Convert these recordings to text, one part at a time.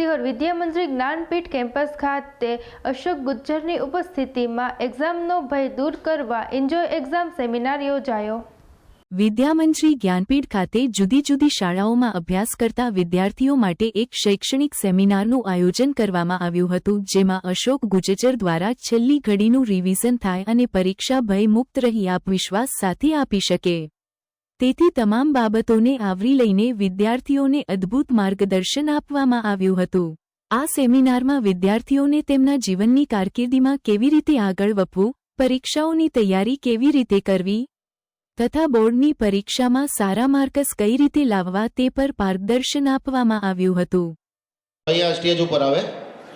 Sihor વિદ્યામંત્રી Jnanpith campus ખાતે અશોક ગુજ્જરની ઉપસ્થિતિમાં એક્ઝામનો ભય દૂર કરવા એન્જોય એક્ઝામ સેમિનાર યોજાયો. વિદ્યામંત્રી જ્ઞાનપીઠ ખાતે જુદી જુદી શાળાઓમાં અભ્યાસ કરતા વિદ્યાર્થીઓ માટે એક શૈક્ષણિક સેમિનારનું આયોજન કરવામાં આવ્યું હતું, જેમાં અશોક ગુજેચર દ્વારા છેલ્લી ઘડીનું રિવિઝન થાય અને પરીક્ષા ભય મુક્ત રહી આપવિશ્વાસ સાથે આપી શકે. તેથી તમામ બાબતોને આવરી લઈને વિદ્યાર્થીઓને અદ્ભુત માર્ગદર્શન આપવામાં આવ્યું હતું. આ સેમિનારમાં વિદ્યાર્થીઓને તેમના જીવનની કારકિર્દીમાં કેવી રીતે આગળ વધવું, પરીક્ષાઓની તૈયારી કેવી રીતે કરવી, તથા બોર્ડની પરીક્ષામાં સારા માર્કસ કઈ રીતે લાવવા તે પર માર્ગદર્શન આપવામાં આવ્યું હતું. અહીંયા સ્ટેજ ઉપર આવે.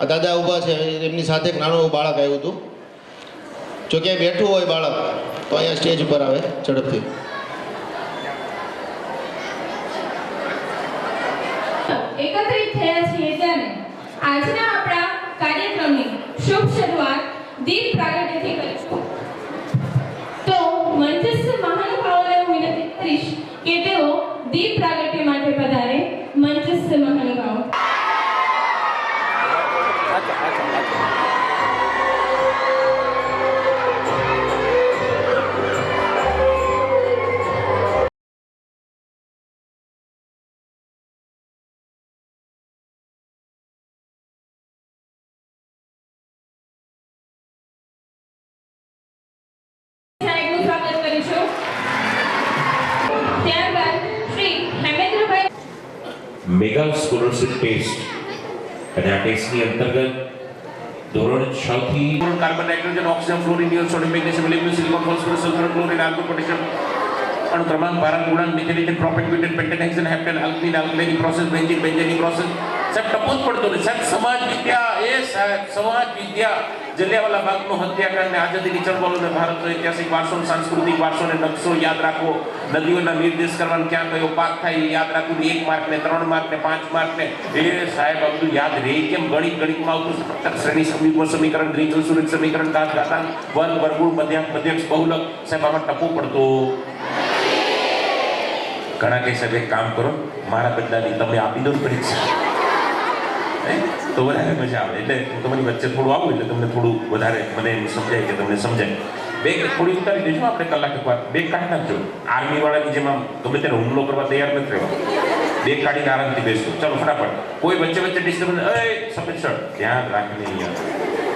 આ દાદા ઊભા છે, એમની સાથે એક નાનું બાળક આવ્યું હતું. જો ક્યાંય બેઠું હોય બાળક, તો અહીંયા સ્ટેજ ઉપર આવે ઝડપથી. એકત્રિત થયા છીએ ત્યારે આજના આપણા કાર્યક્રમની શુભ શરૂઆત દીપ પ્રાગટ્યથી કરીશું. મેગા સ્કોલરશિપ ટેસ્ટ અને આ ટેસ્ટની અંતર્ગત ધોરણ છ થી carbon nitrogen, oxygen fluorine neon sodium, magnesium aluminium silicon, phosphorus sulphur chlorine આલ્કો potassium અણુ ક્રમાંક બાર ગુણાંક મિથેનિન પ્રોપેક્યુટેડ પેન્ટેનેક્સન હેપ્ટેન આલ્કિન આલ્કિની પ્રોસેસ બેન્ઝિન બેન્ઝેની પ્રોસેસ સાહેબ ટપો જ પડતો નથી સાહેબ સમાજ વિદ્યા. એ સાહેબ, સમાજ વિદ્યા. જલિયાવાલા બાગનું હત્યાકાંડ ને આઝાદીની ચળવળોને ભારતનો ઐતિહાસિક વારસો સાંસ્કૃતિક વારસો ને નકશો યાદ રાખવો. નદીઓના નિર્દેશ કરવાનું ક્યાં કયો પાક થાય યાદ રાખવું એક માર્ક ને ત્રણ માર્ક ને પાંચ માર્ક ને. એ સાહેબ બધું યાદ રહે કેમ ગણિત ગણિતમાં આવતું પ્રત્યક્ષ શ્રેણી સમીકરણ સમીકરણ દ્વિચલ સુરત સમીકરણ તાજ ઘાતાંક વર્ગ વર્ગુણ મધ્યાંક, મધ્યક્ષ, બહુલક. સાહેબ, આમાં ટપો પડતો. ઘણા કહે સાહેબ, એક કામ કરો. મારા બદલાની તમે આપી દો પરીક્ષા? તો વધારે મજા આવે. એટલે હું તમારી વચ્ચે થોડું આવું એટલે તમને થોડું વધારે મને એમ સમજાય કે તમને સમજાય. બે થોડી ઉતારી દેજો આપણે કલાક એક વાર બે કાઢી નાખજો. આર્મી વાળાની જેમ આમ ગમે ત્યારે હુમલો કરવા તૈયાર નથી રહેવા. બે કાઢીને આરામથી બેસો. ચલો, ફટાફટ. કોઈ વચ્ચે વચ્ચે ડિસ્ટર્બન્સ અરે સફેદ શર્ટ ધ્યાન રાખીને અહીંયા.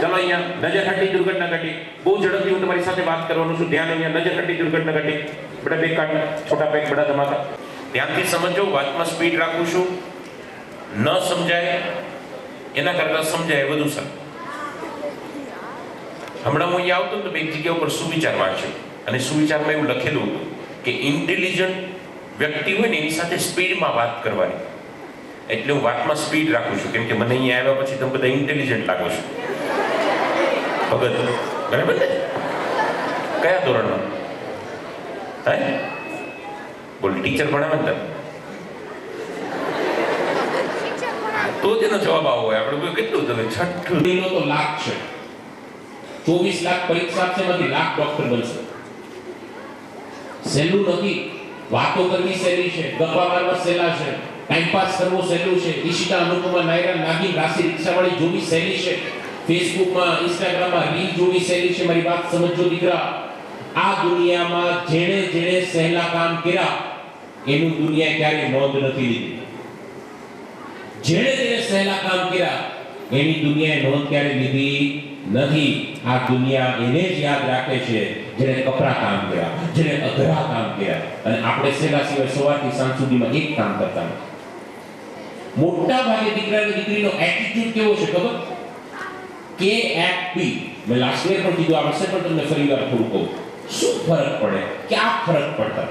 ચલો, અહીંયા નજર હટી દુર્ઘટના ઘટી. બહુ ઝડપથી હું તમારી સાથે વાત કરવાનું છું. ધ્યાન અહીંયા નજર હટી દુર્ઘટના ઘટી. બધા બે કાઢ છોટા પેક બધા ધમાકા ધ્યાનથી સમજો વાતમાં સ્પીડ રાખું છું. ન સમજાય. એના કરતાં સમજાય વધુ સારું. હમણાં હું અહીંયા આવતો તો બે જગ્યા ઉપર સુવિચાર વાંચ્યો અને સુવિચારમાં એવું લખેલું હતું કે ઇન્ટેલિજન્ટ વ્યક્તિ હોય ને એની સાથે સ્પીડમાં વાત કરવાની. એટલે હું વાતમાં સ્પીડ રાખું છું. કેમ કે મને અહીંયા આવ્યા પછી તમે બધા ઇન્ટેલિજન્ટ લાગો છો. ભગત, બરાબર ને? કયા ધોરણમાં હે? બોલ ટીચર ભણાવે ને તને? તો જ એનો જવાબ આવો હોય. આપણે કેટલું તમે છઠ્ઠું. મહિનો તો લાખ છે. ચોવીસ લાખ પરીક્ષા છે એમાંથી લાખ ડોક્ટર બનશે. સહેલું નથી. વાતો કરવી સહેલી છે. ગપ્પા મારવા સહેલા છે. ટાઈમ પાસ કરવો સહેલું છે. ઈશિતા અનુપમા નાયરા નાગી રાશિ રિક્ષાવાળી જોવી સહેલી છે. ફેસબુકમાં ઇન્સ્ટાગ્રામમાં રીલ જોવી સહેલી છે. મારી વાત સમજો દીકરા. આ દુનિયામાં જેણે જેણે સહેલા કામ કર્યા, એનું દુનિયા ક્યારેય નોંધ નથી લીધી. જેણે જેણે સહેલા કામ કર્યા, એની દુનિયાએ નોંધ ક્યારે લીધી નથી. આ દુનિયા એને જ યાદ રાખે છે જેને કપરા કામ કર્યા જેને અઘરા કામ કર્યા. અને આપણે સહેલા સિવાય સવારથી સાંજ સુધીમાં એક કામ કરતા મોટા ભાગે દીકરા દીકરીનો એટીટ્યુડ કેવો છે ખબર? કે એફ બી મેં લાસ્ટ યર પણ કીધું, આ પણ તમને ફરી વાર થોડું કહું. શું ફરક પડે? ક્યાં ફરક પડતા?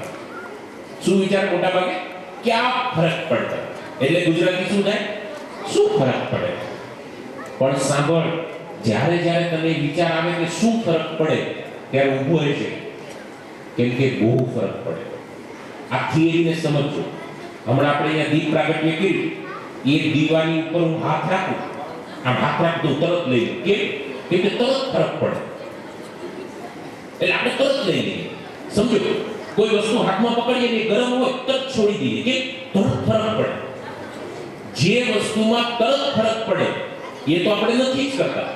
શું વિચાર મોટા ભાગે ક્યાં ફરક પડતા? એટલે ગુજરાતી શું થાય શું ફરક પડે? પણ સાંભળ, જ્યારે જ્યારે તને વિચાર આવે કે શું ફરક પડે, ત્યારે ઊભો રહેશે કેમ કે બહુ ફરક પડે. આ થિયરીને સમજજો. હમણાં આપણે અહીંયા દીપ પ્રાગટ્ય કર્યું. એ દીવાની ઉપર હું હાથ રાખું. આમ હાથ રાખતો તરત લઈ કે કેમ? કે તરત ફરક પડે. એટલે આપણે તરત લઈ લઈએ. સમજો? કોઈ વસ્તુ હાથમાં પકડીએ ને ગરમ હોય, તરત છોડી દઈએ. કે તરત ફરક પડે. જે વસ્તુમાં તરત ફરક પડે, એ તો આપણે નથી જ કરતા.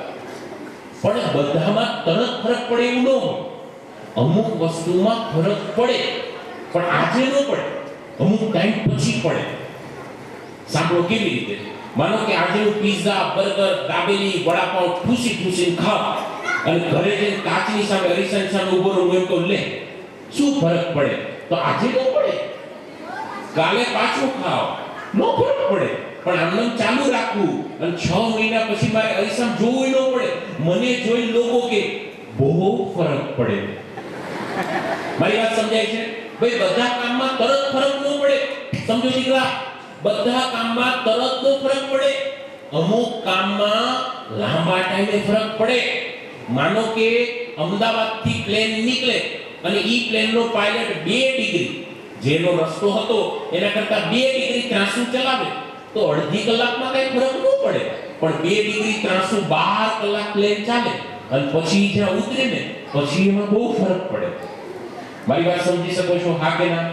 પણ બધામાં તરત ફરક પડે એવું ન હોય. અમુક વસ્તુમાં ફરક પડે, પણ આજે ન પડે. અમુક ટાઈમ પછી પડે. સાંભળો કેવી રીતે? માનો કે આજે હું પીઝા બર્ગર દાબેલી વડાપાઉં ઠૂસી ઠૂસીને ખાવ અને ઘરે જઈને કાચની સામે અરીસાની સામે ઊભો રહું એમ તો લે. શું ફરક પડે? તો આજે ન પડે. કાલે પાછું ખાવ નો ફરક પડે. પણ આમનું ચાલુ રાખવું. અને છ મહિના પછી મારે અરીસામ જોવું ન પડે. મને જોઈ લોકો કે, બહુ ફરક પડે. મારી વાત સમજાય છે? ભાઈ, બધા કામમાં તરત ફરક ન પડે. સમજો દીકરા, બધા કામમાં તરત નો ફરક પડે. અમુક કામમાં લાંબા ટાઈમે ફરક પડે. માનો કે અમદાવાદથી પ્લેન નીકળે અને ઈ પ્લેનનો પાયલટ બે ડિગ્રી. જેનો રસ્તો હતો, એના કરતા બે ડિગ્રી ત્રાંસુ ચલાવે. તો અડધી કલાકમાં કઈ ફરક ન પડે. પણ બે ડિગ્રી ત્રણસો બાર કલાક પ્લેન ચાલે અને પછી જ્યાં ઉતરે ને, પછી એમાં બહુ ફરક પડે. મારી વાત સમજી શકો છો હા કે ના?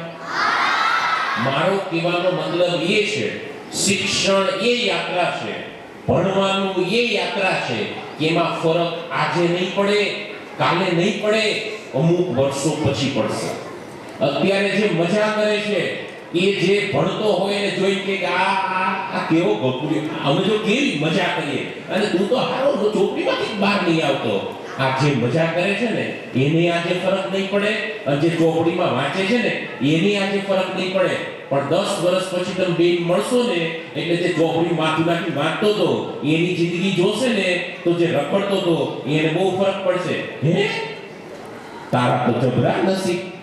મારો કહેવાનો મતલબ એ છે, શિક્ષણ એ યાત્રા છે, ભણવાનું એ યાત્રા છે કે એમાં ફરક આજે નહીં પડે, કાલે નહીં પડે, અમુક વર્ષો પછી પડશે. અત્યારે જે મજા કરે છે એ જે ભણતો હોય એને જોઈ કે આ આ કેવો ગપુરી અમે જો કેવી મજા કરીએ. અને તું તો હારો ચોપડીમાંથી બહાર નહીં આવતો. આ જે મજા કરે છે ને, એને આજે ફરક નહીં પડે. અને જે ચોપડીમાં વાંચે છે ને, એની આજે ફરક નહીં પડે. પણ દસ વર્ષ પછી તમે બે મળશો ને, એટલે જે ચોપડી માથું નાખી વાંચતો હતો એની જિંદગી જોશે ને, તો જે રખડતો હતો એને બહુ ફરક પડશે. હે? તારા તો જબરા નસીબ.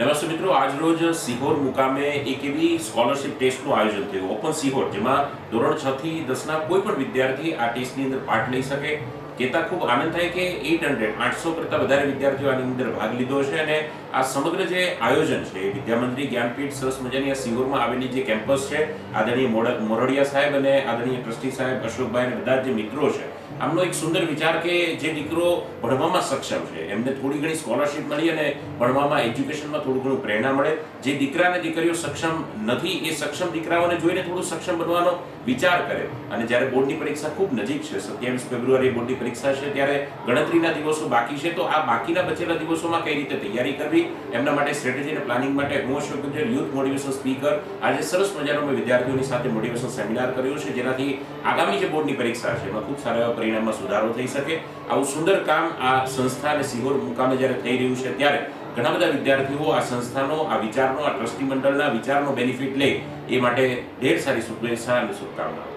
નમસ્તે મિત્રો, આજરોજ સિહોર મુકામે એક એવી સ્કોલરશિપ ટેસ્ટનું આયોજન થયું. ઓપન સિહોર, જેમાં ધોરણ છ થી દસના કોઈ પણ વિદ્યાર્થી આ ટેસ્ટની અંદર પાર્ટ લઈ શકે. કહેતા ખૂબ આનંદ થાય કે એઇટ હંડ્રેડ આઠસો કરતાં વધારે વિદ્યાર્થીઓ આની અંદર ભાગ લીધો છે અને આ સમગ્ર જે આયોજન છે વિદ્યામંત્રી જ્ઞાનપીઠ સરસ મજાની આ સિહોરમાં આવેલી જે કેમ્પસ છે, આદરણીય મોરડિયા સાહેબ અને આદરણીય ટ્રસ્ટી સાહેબ અશોકભાઈ અને બધા જે મિત્રો છે, આમનો એક સુંદર વિચાર કે જે દીકરો ભણવામાં સક્ષમ છે, એમને થોડી ઘણી સ્કોલરશિપ મળી અને ભણવામાં એજ્યુકેશનમાં થોડું ઘણું પ્રેરણા મળે. જે દીકરા અને દીકરીઓ સક્ષમ નથી, એ સક્ષમ દીકરાઓને જોઈને થોડું સક્ષમ બનવાનો વિચાર કરે. અને જ્યારે બોર્ડની પરીક્ષા ખૂબ નજીક છે, સત્યાવીસ ફેબ્રુઆરી બોર્ડની પરીક્ષા છે, ત્યારે ગણતરીના દિવસો બાકી છે, તો આ બાકીના બચેલા દિવસોમાં કઈ રીતે તૈયારી કરવી? એમના માટે સ્ટ્રેટેજી અને પ્લાનિંગ માટે હું Ashok Gujar youth motivation speaker આજે સરસ મજાનો મેં વિદ્યાર્થીઓની સાથે મોટિવેશન સેમિનાર કર્યો છે, જેનાથી આગામી જે બોર્ડની પરીક્ષા છે એમાં ખૂબ સારા એવા પરિણામમાં સુધારો થઈ શકે. આવું સુંદર કામ આ સંસ્થા અને સિહોર મુકામે જ્યારે થઈ રહ્યું છે, ત્યારે ઘણા બધા વિદ્યાર્થીઓ આ સંસ્થાનો, આ વિચારનો, આ ટ્રસ્ટી મંડળના વિચારનો બેનિફિટ લે એ માટે ઢેર સારી શુભેચ્છા અને શુભકામનાઓ